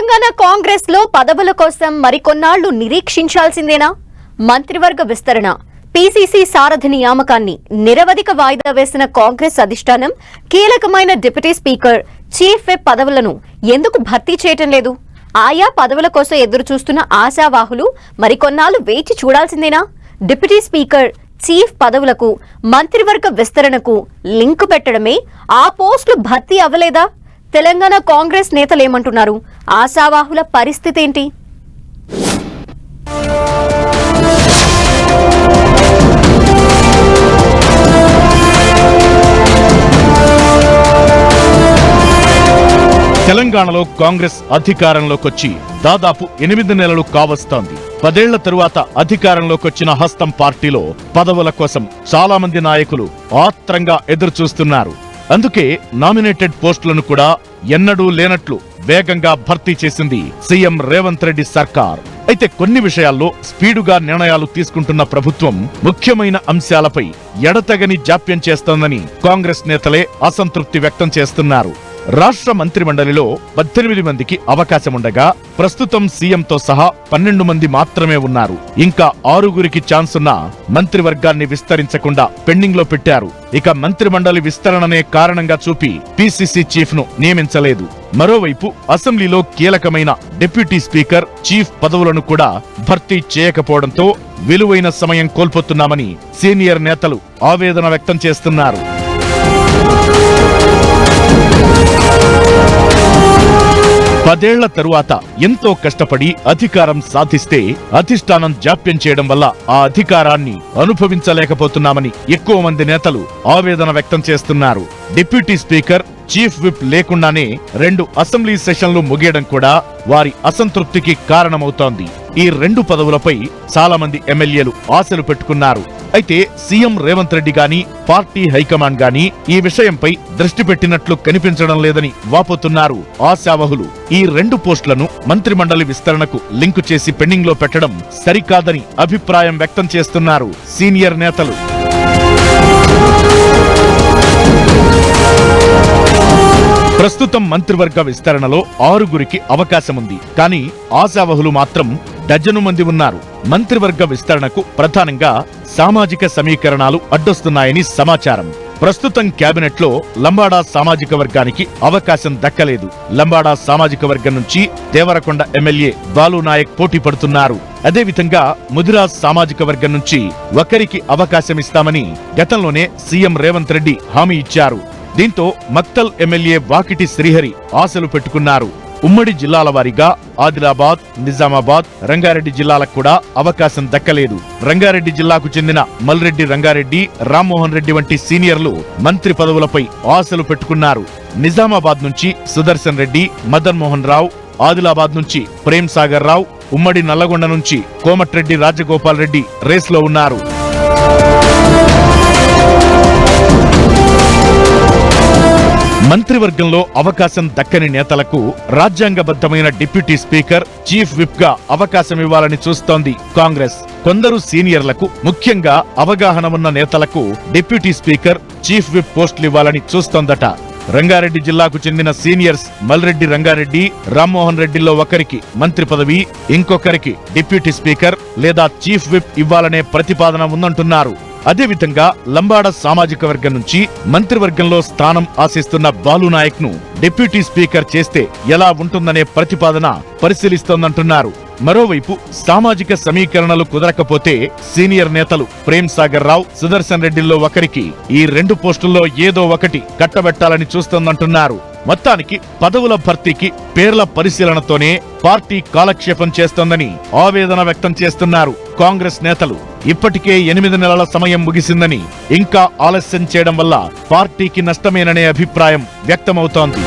తెలంగాణ కాంగ్రెస్లో పదవుల కోసం మరికొన్నాళ్ళు నిరీక్షించాల్సిందేనా? మంత్రివర్గ విస్తరణ పీసీసీ సారథి నియామకాన్ని నిరవధిక వాయిదా వేసిన కాంగ్రెస్ అధిష్టానం కీలకమైన డిప్యూటీ స్పీకర్ చీఫ్ విప్ పదవులను ఎందుకు భర్తీ చేయటం లేదు? ఆయా పదవుల కోసం ఎదురు చూస్తున్న ఆశావాహులు మరికొన్నాళ్ళు వేచి చూడాల్సిందేనా? డిప్యూటీ స్పీకర్ చీఫ్ పదవులకు మంత్రివర్గ విస్తరణకు లింకు పెట్టడమే ఆ పోస్టులు భర్తీ అవ్వలేదా? తెలంగాణ కాంగ్రెస్ నేతలేమంటున్నారు ఆశావాహుల పరిస్థితి ఏంటి తెలంగాణలో కాంగ్రెస్ అధికారంలోకొచ్చి దాదాపు ఎనిమిది నెలలు కావస్తోంది. పదేళ్ళ తరువాత అధికారంలోకొచ్చిన హస్తం పార్టీలో పదవుల కోసం చాలా మంది నాయకులు ఆత్రంగా ఎదురుచూస్తున్నారు. అందుకే నామినేటెడ్ పోస్టులను కూడా ఎన్నడూ లేనట్లు వేగంగా భర్తీ చేసింది సీఎం రేవంత్ రెడ్డి సర్కార్. అయితే కొన్ని విషయాల్లో స్పీడుగా నిర్ణయాలు తీసుకుంటున్న ప్రభుత్వం ముఖ్యమైన అంశాలపై ఎడతగని జాప్యం చేస్తోందని కాంగ్రెస్ నేతలే అసంతృప్తి వ్యక్తం చేస్తున్నారు. రాష్ట్ర మంత్రిమండలిలో పద్దెనిమిది మందికి అవకాశం ఉండగా ప్రస్తుతం సీఎంతో సహా పన్నెండు మంది మాత్రమే ఉన్నారు. ఇంకా ఆరుగురికి ఛాన్స్ ఉన్న మంత్రివర్గాన్ని విస్తరించకుండా పెండింగ్లో పెట్టారు. ఇక మంత్రిమండలి విస్తరణనే కారణంగా చూపి పిసిసి చీఫ్ను నియమించలేదు. మరోవైపు అసెంబ్లీలో కీలకమైన డిప్యూటీ స్పీకర్ చీఫ్ పదవులను కూడా భర్తీ చేయకపోవడంతో విలువైన సమయం కోల్పోతున్నామని సీనియర్ నేతలు ఆవేదన వ్యక్తం చేస్తున్నారు. పదేళ్ళ తరువాత ఎంతో కష్టపడి అధికారం సాధిస్తే అధిష్టానం జాప్యం చేయడం వల్ల ఆ అధికారాన్ని అనుభవించలేకపోతున్నామని ఎక్కువ మంది నేతలు ఆవేదన వ్యక్తం చేస్తున్నారు. డిప్యూటీ స్పీకర్ చీఫ్ విప్ లేకుండానే రెండు అసెంబ్లీ సెషన్లు ముగియడం కూడా వారి అసంతృప్తికి కారణమవుతోంది. ఈ రెండు పదవులపై చాలా మంది ఎమ్మెల్యేలు ఆశలు పెట్టుకున్నారు. అయితే సీఎం రేవంత్ రెడ్డి గాని పార్టీ హైకమాండ్ గాని ఈ విషయంపై దృష్టి పెట్టినట్లు కనిపించడం లేదని వాపోతున్నారు ఆశావహులు. ఈ రెండు పోస్టులను మంత్రిమండలి విస్తరణకు లింకు చేసి పెండింగ్లో పెట్టడం సరికాదని అభిప్రాయం వ్యక్తం చేస్తున్నారు సీనియర్ నేతలు. ప్రస్తుతం మంత్రివర్గ విస్తరణలో ఆరుగురికి అవకాశం ఉంది కానీ ఆశావహులు మాత్రం డజను మంది ఉన్నారు. మంత్రివర్గ విస్తరణకు ప్రధానంగా సామాజిక సమీకరణాలు అడ్డొస్తున్నాయని సమాచారం. ప్రస్తుతం కేబినెట్లో లంబాడా సామాజిక వర్గానికి అవకాశం దక్కలేదు. లంబాడా సామాజిక వర్గం నుంచి దేవరకొండ ఎమ్మెల్యే బాలు నాయక్ పోటీ పడుతున్నారు. అదేవిధంగా ముదిరాజ్ సామాజిక వర్గం నుంచి ఒకరికి అవకాశం ఇస్తామని గతంలోనే సీఎం రేవంత్ రెడ్డి హామీ ఇచ్చారు. దీంతో మక్తల్ ఎమ్మెల్యే వాకిటి శ్రీహరి ఆశలు పెట్టుకున్నారు. ఉమ్మడి జిల్లాల వారీగా ఆదిలాబాద్ నిజామాబాద్ రంగారెడ్డి జిల్లాలకు కూడా అవకాశం దక్కలేదు. రంగారెడ్డి జిల్లాకు చెందిన మల్రెడ్డి రంగారెడ్డి రామ్మోహన్ రెడ్డి వంటి సీనియర్లు మంత్రి పదవులపై ఆశలు పెట్టుకున్నారు. నిజామాబాద్ నుంచి సుదర్శన్ రెడ్డి మదన్ మోహన్ రావు ఆదిలాబాద్ నుంచి ప్రేమ్ సాగర్ రావు ఉమ్మడి నల్లగొండ నుంచి కోమటిరెడ్డి రాజగోపాల్ రెడ్డి రేస్లో ఉన్నారు. మంత్రివర్గంలో అవకాశం దక్కని నేతలకు రాజ్యాంగబద్ధమైన డిప్యూటీ స్పీకర్ చీఫ్ విప్గా అవకాశం ఇవ్వాలని చూస్తోంది కాంగ్రెస్. కొందరు సీనియర్లకు ముఖ్యంగా అవగాహన ఉన్న నేతలకు డిప్యూటీ స్పీకర్ చీఫ్ విప్ పోస్టులు ఇవ్వాలని చూస్తోందట. రంగారెడ్డి జిల్లాకు చెందిన సీనియర్స్ మల్రెడ్డి రంగారెడ్డి రామ్మోహన్ రెడ్డిలో ఒకరికి మంత్రి పదవి ఇంకొకరికి డిప్యూటీ స్పీకర్ లేదా చీఫ్ విప్ ఇవ్వాలనే ప్రతిపాదన ఉందంటున్నారు. అదేవిధంగా లంబాడ సామాజిక వర్గం నుంచి మంత్రివర్గంలో స్థానం ఆశిస్తున్న బాలు నాయక్ను డిప్యూటీ స్పీకర్ చేస్తే ఎలా ఉంటుందనే ప్రతిపాదన పరిశీలిస్తోందంటున్నారు. మరోవైపు సామాజిక సమీకరణలు కుదరకపోతే సీనియర్ నేతలు ప్రేమ్ సాగర్ రావు సుదర్శన్ రెడ్డిల్లో ఒకరికి ఈ రెండు పోస్టుల్లో ఏదో ఒకటి కట్టబెట్టాలని చూస్తోందంటున్నారు. మొత్తానికి పదవుల భర్తీకి పేర్ల పరిశీలనతోనే పార్టీ కాలక్షేపం చేస్తోందని ఆవేదన వ్యక్తం చేస్తున్నారు కాంగ్రెస్ నేతలు. ఇప్పటికే ఎనిమిది నెలల సమయం ముగిసిందని ఇంకా ఆలస్యం చేయడం వల్ల పార్టీకి నష్టమేననే అభిప్రాయం వ్యక్తమవుతోంది.